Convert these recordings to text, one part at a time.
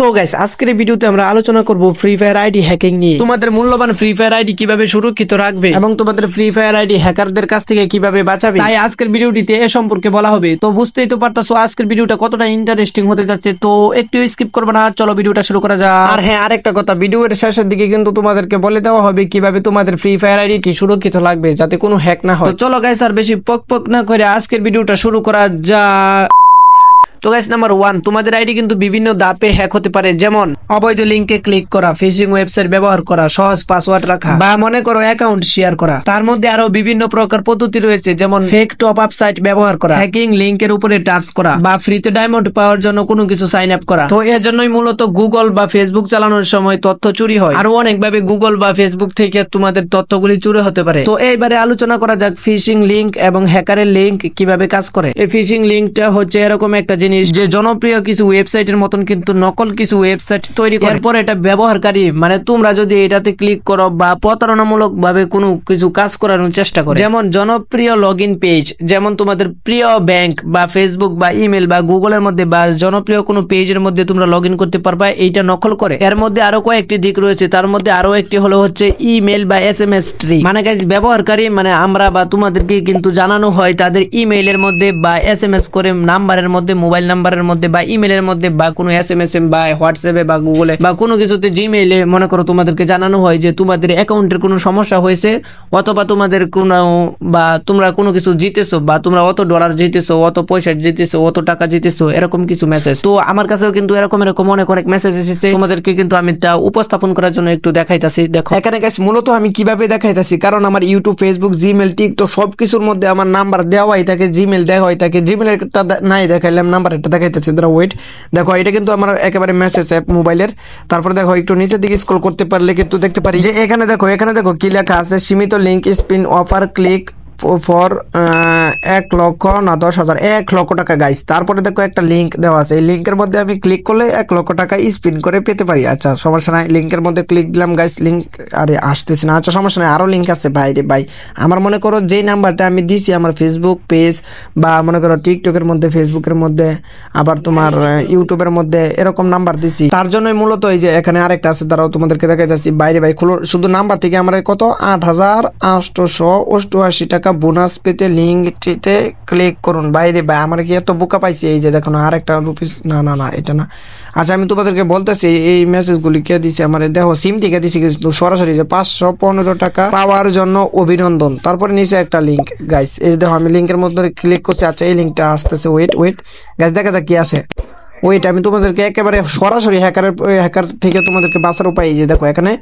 তো গাইস আজকের ভিডিওতে আমরা আলোচনা করব ফ্রি ফায়ার আইডি হ্যাকিং নিয়ে। তোমাদের মূল্যবান ফ্রি ফায়ার আইডি কীভাবে সুরক্ষিত রাখবে? এবং তোমাদের ফ্রি ফায়ার আইডি হ্যাকারদের কাছ থেকে কীভাবে বাঁচাবে? তাই আজকের ভিডিওটিতে এ সম্পর্কে বলা হবে। তো বুঝতেই তো পারতাছো আজকের ভিডিওটা কতটা ইন্টারেস্টিং হতে যাচ্ছে। তো একটু স্কিপ করবে না চলো ভিডিওটা শুরু করা যাক। আর হ্যাঁ আরেকটা কথা ভিডিওর শেষের দিকে কিন্তু তোমাদেরকে বলে দেওয়া হবে কীভাবে তোমাদের ফ্রি ফায়ার আইডিটি সুরক্ষিত লাগবে যাতে কোনো হ্যাক না হয়। তো চলো গাইস আর বেশি পক পক না করে আজকের ভিডিওটা শুরু করা যাক। তো গাইস নাম্বার ওয়ান তোমাদের আইডি কিন্তু বিভিন্ন দাপে হ্যাক হতে পারে। যেমন, অবৈধ লিঙ্কে ক্লিক করা ফিশিং ওয়েবসাইট ব্যবহার করা, সহজ পাসওয়ার্ড রাখা, বা মনে করো অ্যাকাউন্ট শেয়ার করা। তার মধ্যে আরও বিভিন্ন প্রকার পদ্ধতি রয়েছে, যেমন ফেক টপ আপ সাইট ব্যবহার করা হ্যাকিং লিঙ্কের উপরে টাচ করা, বা ফ্রিতে ডায়মন্ড পাওয়ার জন্য কোনো কিছু সাইন আপ করা। তো এর জন্যই মূলত গুগল বা ফেসবুক চালানোর সময় তথ্য চুরি হয়। আরও অনেকভাবে গুগল বা ফেসবুক থেকে তোমাদের তথ্যগুলি চুরি হতে পারে। তো এইবারে আলোচনা করা যাক ফিশিং লিঙ্ক এবং হ্যাকারের লিঙ্ক কীভাবে কাজ করে। এই ফিশিং লিঙ্কটা হচ্ছে এরকম একটা জিনিস, যে জনপ্রিয় কিছু ওয়েবসাইটের মতন কিন্তু নকল কিছু ওয়েবসাইট তৈরি করে। এরপর এটা ব্যবহারকারী মানে তোমরা যদি এটাতে ক্লিক করো বা প্রতারণামূলক ভাবে কোনো কিছু কাজ করানোর চেষ্টা করো। যেমন জনপ্রিয় লগ ইন পেজ যেমন তোমাদের প্রিয় ব্যাংক বা ফেসবুক বা ইমেল বা গুগলের মধ্যে বা জনপ্রিয় কোনো পেজের মধ্যে তোমরা লগ ইন করতে পারবা, এইটা নকল করে। এর মধ্যে আরও কয়েকটি দিক রয়েছে, তার মধ্যে আরও একটি হলো হচ্ছে ইমেল বা এস এম এস ট্রি মানে ব্যবহারকারী মানে আমরা বা তোমাদেরকে কিন্তু জানানো হয় তাদের ইমেইলের মধ্যে বা এস এম এস করে নাম্বারের মধ্যে মোবাইল নাম্বারের মধ্যে বা ইমেলের মধ্যে বা কোনো এস এম এস এম বা হোয়াটসঅ্যাপে বা গুগলে বা কোনো কিছুতে জিমেইলে মনে করো তোমাদেরকে জানানো হয় যে তোমাদের অ্যাকাউন্টের কোনো সমস্যা হয়েছে, অথবা তোমাদের কোনো বা তোমরা কোনো কিছু জিতেছো বা তোমরা অত ডলার জিতেছো, অত পয়সা জিতেছো, অত টাকা জিতেছো, এরকম কিছু মেসেজ তো আমার কাছেও কিন্তু এরকম এরকম অনেক অনেক মেসেজ এসেছে। তোমাদেরকে কিন্তু আমি তা উপস্থাপন করার জন্য একটু দেখাইতাছি, দেখো। এখানে গাইস মূলত আমি কীভাবে দেখাইতাছি, কারণ আমার ইউটিউব ফেসবুক জিমেল টিকটক সবকিছুর মধ্যে আমার নাম্বার দেওয়াই থাকে জিমেল দেওয়াই থাকে জিমেলের নাই দেখাইলাম নাম্বার এটা দেখাইতেছে ধরো ওয়েট দেখো, এটা কিন্তু আমার একেবারে মেসেজ অ্যাপ মোবাইলের তারপরে দেখো, একটু নিচের দিকে স্ক্রল করতে পারলে কিন্তু দেখতে পারি যে এখানে দেখো এখানে দেখো কি লেখা আছে, সীমিত link spin offer click for এক লক্ষ না দশ হাজার, এক লক্ষ টাকা গাইস তারপরে দেখো একটা লিঙ্ক দেওয়া আছে। এই লিঙ্কের মধ্যে আমি ক্লিক করলে এক লক্ষ টাকা স্পিন করে পেতে পারি। আচ্ছা সমস্যা নাই। লিঙ্কের মধ্যে ক্লিক দিলাম গাইস লিঙ্ক আরে, আসতেছে না। আচ্ছা সমস্যা নাই। আরও লিঙ্ক আছে, ভাই রে ভাই। আমার মনে করো যেই নাম্বারটা আমি দিছি আমার ফেসবুক পেজ বা মনে করো টিকটকের মধ্যে ফেসবুকের মধ্যে, আবার তোমার ইউটিউবের মধ্যে এরকম নাম্বার দিছি। তার জন্যই মূলত এই যে এখানে আরেকটা আছে তারাও তোমাদেরকে দেখা যাচ্ছি বাইরে ভাই, খুলো শুধু নাম্বার থেকে আমার কত? আট হাজার আটশোশো অষ্টআশি টাকা বোনাস পেতে লিঙ্কটিতে ক্লিক করুন। বাইরে ভাই, আমার কি এত বোকা পাইছি? এই যে দেখো আরেকটা রুপিস না না না, এটা না। আচ্ছা আমি তোমাদেরকে বলতেছি, এই মেসেজগুলি কে দিছে? আমার দেখো সিম থেকে দিছি কিন্তু সরাসরি যে পাঁচশো পনেরো টাকা পাওয়ার জন্য অভিনন্দন। তারপরে নিচে একটা লিঙ্ক গাইস এই দেখো, আমি লিঙ্কের মধ্যে ক্লিক করছি। আচ্ছা এই লিঙ্কটা আসতেছে। ওয়েট ওয়েট গাইস দেখা যাক কি আসে। ওইটা আমি তোমাদেরকে একেবারে সরাসরি হ্যাকারের হ্যাকার থেকে তোমাদেরকে বাঁচার উপায় যে দেখো, এখানে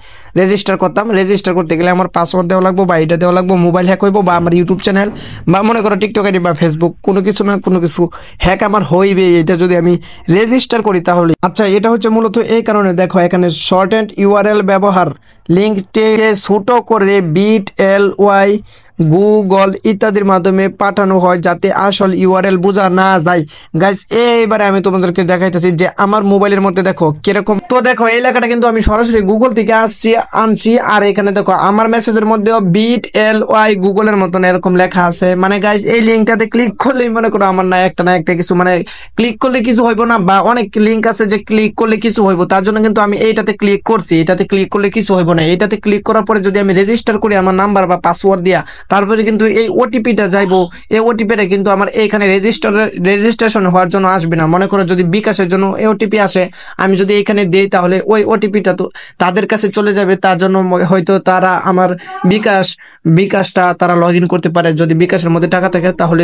রেজিস্টার করতাম। রেজিস্টার করতে গেলে আমার পাসওয়ার্ড দেওয়া লাগবো বা এটা দেওয়া লাগবো মোবাইল হ্যাক হইবো বা আমার ইউটিউব চ্যানেল বা মনে করো টিকটক আইডি বা ফেসবুক কোনো কিছু না কোনো কিছু হ্যাক আমার হইবে। এটা যদি আমি রেজিস্টার করি তাহলে। আচ্ছা এটা হচ্ছে মূলত এই কারণে দেখো, এখানে শর্ট অ্যান্ড ইউআরএল ব্যবহার। লিঙ্কটিকে ছোট করে বিট, এল, ওয়াই, গুগল ইত্যাদির মাধ্যমে পাঠানো হয় যাতে আসল ইউআরএল বোঝা না যায়। গাইস এইবারে আমি তোমাদেরকে দেখাইতেছি যে আমার মোবাইলের মধ্যে দেখো কীরকম তো দেখো, এই লেখাটা কিন্তু আমি সরাসরি গুগল থেকে আসছি, আনছি, আর এখানে দেখো আমার মেসেজের মধ্যেও বিট, এল, ওয়াই, গুগলের মতন এরকম লেখা আছে। মানে গাইস এই লিঙ্কটাতে ক্লিক করলেই মনে করো আমার না একটা না একটা কিছু মানে ক্লিক করলে কিছু হইব না, বা অনেক লিঙ্ক আছে যে ক্লিক করলে কিছু হইব, তার জন্য কিন্তু আমি এইটাতে ক্লিক করছি, এটাতে ক্লিক করলে কিছু হইব না এটাতে ক্লিক করার পরে যদি আমি রেজিস্টার করি আমার নাম্বার বা পাসওয়ার্ড দিয়া, তারপরে কিন্তু এই ওটিপিটা যাইবো। এই ওটিপিটা কিন্তু আমার এখানে রেজিস্টার রেজিস্ট্রেশন হওয়ার জন্য আসবে না। মনে করো যদি বিকাশের জন্য এই ওটিপি আসে, আমি যদি এখানে দিই তাহলে ওই ওটিপিটা তো তাদের কাছে চলে যাবে। তার জন্য হয়তো তারা আমার বিকাশ, বিকাশটা তারা লগ করতে পারে। যদি বিকাশের মধ্যে টাকা থাকে তাহলে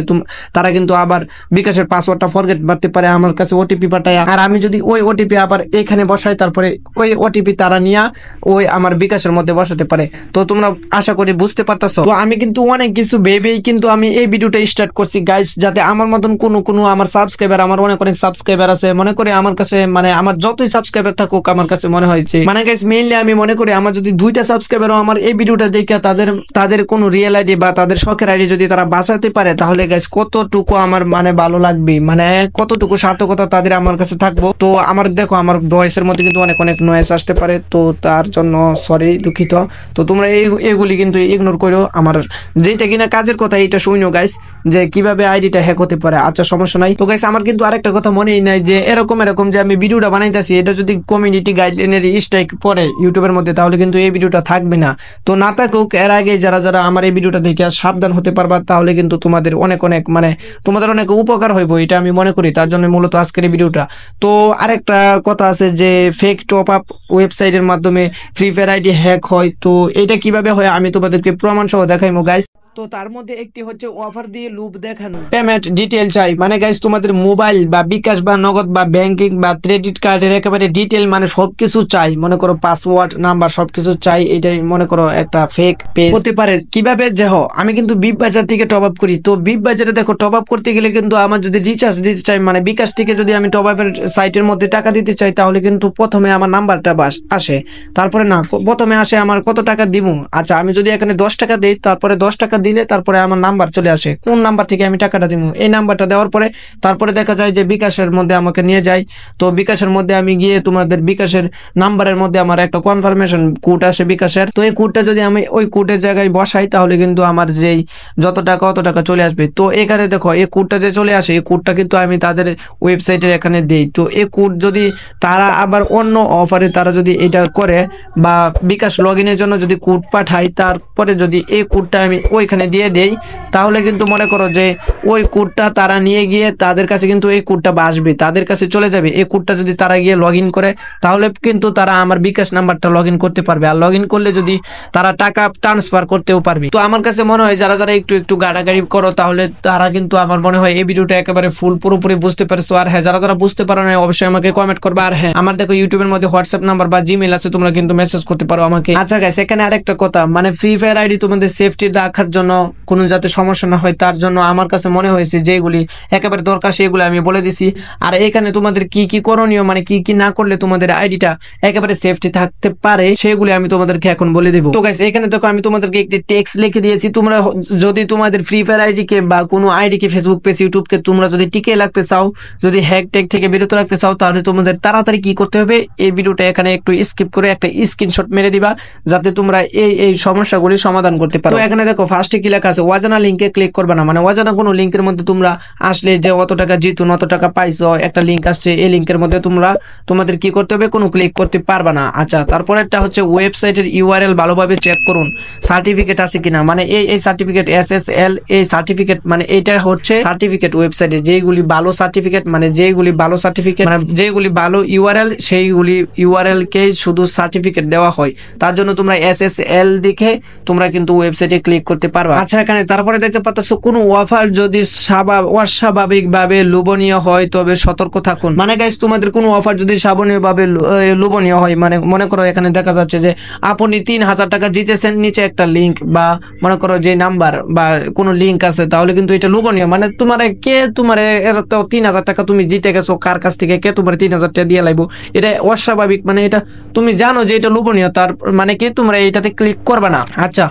তারা কিন্তু আবার বিকাশের পাসওয়ার্ডটা ফরগেট মারতে পারে আমার কাছে ওটিপি পাঠায়। আর আমি যদি ওই ওটিপি আবার এখানে বসাই, তারপরে ওই ওটিপি তারা নিয়ে, ওই আমার বিকাশের মধ্যে বসাতে পারে। তো তোমরা আশা করি বুঝতে পারতেছো। তো আমি কিন্তু অনেক কিছু ভেবেই কিন্তু আমি এই ভিডিওটা স্টার্ট করছি। গাইস যাতে আমার মতন কোনো কোনো আমার সাবস্ক্রাইবার আমার অনেক অনেক সাবস্ক্রাইবার আছে, মনে করি আমার কাছে মানে আমার যতই সাবস্ক্রাইবার থাকুক, আমার কাছে মনে হয় যে মানে গাইস মেইনলি আমি মনে করি আমার যদি দুইটা সাবস্ক্রাইবারও আমার এই ভিডিওটা দেখে তাদের তাদের কোনো রিয়েল আইডি বা তাদের শখের আইডি যদি তারা বাঁচাতে পারে, তাহলে গাইস কতটুকু আমার মানে ভালো লাগবে মানে কতটুকু সার্থকতা তাদের আমার কাছে থাকব। তো আমার, দেখো, আমার ভয়েসের মধ্যে কিন্তু অনেক অনেক নয়েস আসতে পারে। তো তার জন্য সরি, দুঃখিত। তো তোমরা এই, এগুলি কিন্তু ইগনোর করো। আমার যেটা কিনা কাজের কথা এটা শুনো গাইস যে কীভাবে আইডিটা হ্যাক হতে পারে। আচ্ছা সমস্যা নাই। তো গাইস আমার কিন্তু আরেকটা কথা মনেই নাই যে এরকম এরকম যে আমি ভিডিওটা বানাইতেছি, এটা যদি কমিউনিটি গাইডলাইনের স্ট্রাইক পরে ইউটিউবের মধ্যে, তাহলে কিন্তু এই ভিডিওটা থাকবে না। তো না থাকুক, এর আগে যারা যারা আমার এই ভিডিওটা দেখে সাবধান হতে পারবা, তাহলে কিন্তু তোমাদের অনেক অনেক মানে তোমাদের অনেক উপকার হইব, এটা আমি মনে করি। তার জন্য মূলত আজকের এই ভিডিওটা। তো আরেকটা কথা আছে যে ফেক টপ আপ ওয়েবসাইটের মাধ্যমে ফ্রি ফায়ার আইডি হ্যাক হয় তো এটা কীভাবে হয় আমি তোমাদেরকে প্রমাণ সহ দেখাইমো গাইস তো তার মধ্যে একটি হচ্ছে অফার দিয়ে লুপ দেখানো। পেমেন্ট ডিটেল চাই। মানে গাইস তোমাদের মোবাইল বা বিকাশ বা নগদ বা ব্যাংকিং বা ক্রেডিট কার্ডের একেবারে ডিটেল মানে সবকিছু চাই। মনে করো পাসওয়ার্ড নাম্বার সবকিছু চাই। এটাই মনে করো একটা ফেক পেজ হতে পারে। কীভাবে? যে হ আমি কিন্তু বিপ বাজার থেকে টপ আপ করি। তো বিপ বাজারে দেখো টপ আপ করতে গেলে কিন্তু আমার যদি রিচার্জ দিতে চাই মানে বিকাশ থেকে যদি আমি টপ আপের সাইটের মধ্যে টাকা দিতে চাই তাহলে কিন্তু প্রথমে আমার নাম্বারটা বাস আসে। তারপরে না প্রথমে আসে আমার কত টাকা দিব আচ্ছা আমি যদি এখানে দশ টাকা দিই তারপরে দশ টাকা দিলে তারপরে আমার নাম্বার চলে আসে। কোন নাম্বার থেকে আমি টাকাটা দিব এই নাম্বারটা দেওয়ার পরে তারপরে দেখা যায় যে বিকাশের মধ্যে আমাকে নিয়ে যায়। তো বিকাশের মধ্যে আমি গিয়ে তোমাদের বিকাশের নাম্বারের মধ্যে আমার একটা কনফার্মেশন কোড আসে বিকাশের। তো এই কোডটা যদি আমি ওই কোডের জায়গায় বসাই, তাহলে কিন্তু আমার যেই যত টাকা, অত টাকা চলে আসবে। তো এখানে দেখো, এই কোডটা যে চলে আসে, এই কোডটা কিন্তু আমি তাদের ওয়েবসাইটের এখানে দেই। তো এই কোড যদি তারা আবার অন্য অফারে তারা যদি এটা করে বা বিকাশ লগ জন্য যদি কোড পাঠায়, তারপরে যদি এই কোডটা আমি ওইখানে দিয়ে দেই, তাহলে কিন্তু মনে করো যে ওই কোডটা তারা নিয়ে গিয়ে তাদের কাছে কিন্তু এই কোডটা আসবে তাদের কাছে চলে যাবে। এই কোডটা যদি তারা গিয়ে লগ করে, তাহলে কিন্তু তারা আমার বিকাশ নাম্বারটা লগ করতে পারবে। আর লগ করলে যদি তারা টাকা ট্রান্সফার করতেও পারবে। তো আমার কাছে মনে হয় যারা যারা একটু একটু গাড়াগাড়ি করো, তাহলে তারা কিন্তু আমার মনে হয় এই ভিডিওটা একেবারে ফুল পুরোপুরি বুঝতে পারছ। আর হ্যাঁ যারা যারা বুঝতে পারো না অবশ্যই আমাকে কমেন্ট করবে। আর হ্যাঁ আমার দেখো ইউটিউবের মধ্যে হোয়াটসঅ্যাপ নাম্বার বা জিমেল আছে, তোমরা কিন্তু মেসেজ করতে পারো আমাকে। আচ্ছা গাইস এখানে আরেকটা কথা মানে ফ্রি ফায়ার আইডি তোমাদের সেফটি রাখার জন্য কোনো যাতে সমস্যা না হয়, তার জন্য আমার কাছে মনে হয়েছে যেগুলি একেবারে দরকার সেগুলো আমি বলে দিছি। আর এখানে তোমাদের কি কি করণীয় মানে কি কি না করলে তোমাদের আইডিটা একেবারে সেফটি থাকতে পারে, সেগুলি আমি তোমাদেরকে এখন বলে দেবো। তো গাইস এখানে দেখো আমি তোমাদেরকে একটি টেক্সট লিখে দিয়েছি। তোমরা যদি তোমাদের ফ্রি ফায়ার আইডি কে বা কোনো আইডি কে ফেসবুক পেজ ইউটিউব কে তোমরা যদি টিকে রাখতে চাও, যদি হ্যাক ট্যাক থেকে বিরত রাখতে চাও, তাহলে তোমাদের তাড়াতাড়ি কি করতে হবে, এই ভিডিওটা এখানে একটু স্কিপ করে একটা স্ক্রিনশট মেরে দিবা, যাতে তোমরা এই এই সমস্যাগুলি সমাধান করতে পারো। এখানে দেখো ফার্স্টে কি লেখা আছে? অজানা লিঙ্কে ক্লিক করবে না। মানে অজানা কোনো লিঙ্কের মধ্যে তোমরা আসলে যে অত টাকা জিতুন অত টাকা পাইছো, একটা লিঙ্ক আসছে, এই লিঙ্কের মধ্যে তোমরা, তোমাদের কি করতে হবে? কোনো ক্লিক করতে পারবে না। আচ্ছা তারপরে একটা হচ্ছে ওয়েবসাইটের ইউআরএল ভালোভাবে চেক করুন। সার্টিফিকেট আছে কিনা? মানে এই এই সার্টিফিকেট এস এস এল এই সার্টিফিকেট মানে এটা হচ্ছে সার্টিফিকেট ওয়েবসাইটে যেগুলি ভালো সার্টিফিকেট মানে যেগুলি ভালো সার্টিফিকেট মানে যেগুলি ভালো ইউআরএল সেইগুলি ইউআরএল কে শুধু সার্টিফিকেট দেওয়া হয়। তার জন্য তোমরা এস এস এল দেখে তোমরা কিন্তু ওয়েবসাইটে ক্লিক করতে পারবা। আচ্ছা এখানে তারপরে দেখতে পাচ্ছ কোনো অফার যদি স্বাভাব অস্বাভাবিক ভাবে লোভনীয় হয় তবে সতর্ক থাকুন। মানে গাইস তোমাদের কোনো অফার যদি স্বাভাবিক ভাবে লোভনীয় হয় মানে মনে করো এখানে দেখা যাচ্ছে যে আপনি তিন হাজার টাকা জিতেছেন নিচে একটা লিঙ্ক বা মনে করো যে নাম্বার বা কোনো লিঙ্ক আছে তাহলে কিন্তু এটা লোভনীয়। মানে তোমার কে তোমার তো তিন হাজার টাকা তুমি জিতে গেছো কার কাছ থেকে কে তোমার তিন হাজার টাকা দিয়ে লাগবো এটা অস্বাভাবিক মানে এটা তুমি জানো যে এটা লোভনীয় তার মানে কি তোমরা এটাতে ক্লিক করবে না। আচ্ছা।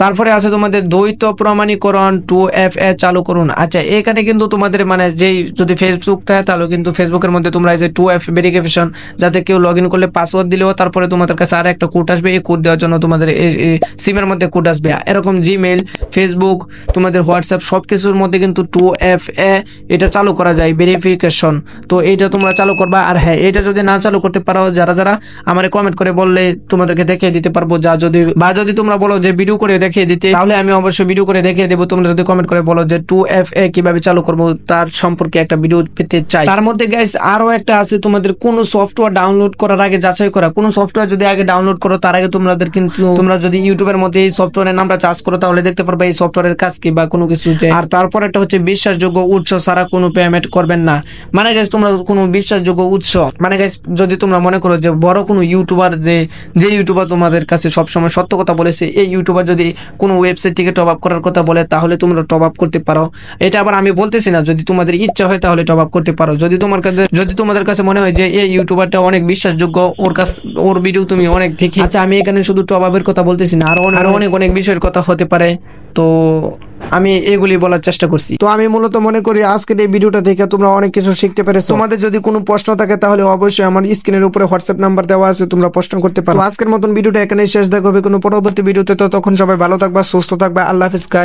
তারপরে আছে তোমাদের দ্বৈত প্রমাণীকরণ টু এফ এ চালু করুন। আচ্ছা এখানে কিন্তু তোমাদের মানে যেই যদি ফেসবুক থাকে, তাহলে কিন্তু ফেসবুকের মধ্যে তোমরা এই যে টু এফ ভেরিফিকেশন যাতে কেউ লগ ইন করলে পাসওয়ার্ড দিলেও তারপরে তোমাদের কাছে আর একটা কোড আসবে। এই কোড দেওয়ার জন্য তোমাদের এই সিমের মধ্যে কোড আসবে। এরকম জিমেল ফেসবুক তোমাদের হোয়াটসঅ্যাপ সব কিছুর মধ্যে কিন্তু টু এফ এ এটা চালু করা যায় ভেরিফিকেশন তো এইটা তোমরা চালু করবা। আর হ্যাঁ এটা যদি না চালু করতে পারো, যারা যারা আমার কমেন্ট করে বললে তোমাদেরকে দেখিয়ে দিতে পারব। যা যদি, বা যদি তোমরা বলো যে ভিডিও করে দেখিয়ে দিতে, তাহলে আমি অবশ্যই ভিডিও করে দেখিয়ে দেবো। তোমরা যদি কমেন্ট করে বলো যে টু এফ এ কীভাবে চালু করব, তার সম্পর্কে একটা ভিডিও পেতে চাই। তার মধ্যে গাইস আরও একটা আছে, তোমাদের কোনো সফটওয়্যার ডাউনলোড করার আগে, যাচাই করা। কোনো সফটওয়্যার যদি আগে ডাউনলোড করো, তার আগে তোমাদের কিন্তু, তোমরা যদি ইউটিউবের মধ্যে এই সফটওয়্যারের নামটা চার্জ করো, তাহলে দেখতে পারবে এই সফটওয়্যারের কাজ কি বা কোনো কিছু যে আর তারপর একটা হচ্ছে বিশ্বাসযোগ্য উৎস ছাড়া কোনো পেমেন্ট করবেন না। মানে গাইস তোমরা কোনো বিশ্বাসযোগ্য উৎস মানে গাইস যদি তোমরা মনে করো যে বড় কোনো ইউটিউবার যে যে ইউটিউবার তোমাদের কাছে সবসময় সত্য কথা বলেছে, এই ইউটিউবার যদি কোনো ওয়েবসাইট থেকে টপ আপ করার কথা বলে, তাহলে তোমরা টপ আপ করতে পারো। এটা আবার আমি বলতেছি না, যদি তোমাদের ইচ্ছা হয় তাহলে টপ আপ করতে পারো। যদি তোমার কাছে, যদি তোমাদের কাছে মনে হয় যে এই ইউটিউবারটা অনেক বিশ্বাসযোগ্য, ওর কাছ, ওর ভিডিও তুমি অনেক দেখি। আচ্ছা আমি এখানে শুধু টপ আপের কথা বলতেছি না, আরও আরও অনেক অনেক বিষয়ের কথা হতে পারে। তো আমি এগুলি বলার চেষ্টা করছি। তো আমি মূলত মনে করি আজকের এই ভিডিওটা থেকে তোমরা অনেক কিছু শিখতে পারে তোমাদের যদি কোনো প্রশ্ন থাকে তাহলে অবশ্যই আমার স্ক্রিনের উপরে হোয়াটসঅ্যাপ নাম্বার দেওয়া আছে, তোমরা প্রশ্ন করতে পারো। আজকের মতন ভিডিওটা এখানে শেষ দেখা হবে কোনো পরবর্তী ভিডিওতে। তো তখন সবাই ভালো থাকবা, সুস্থ থাকবা, আল্লাহ হাফিজ গাইস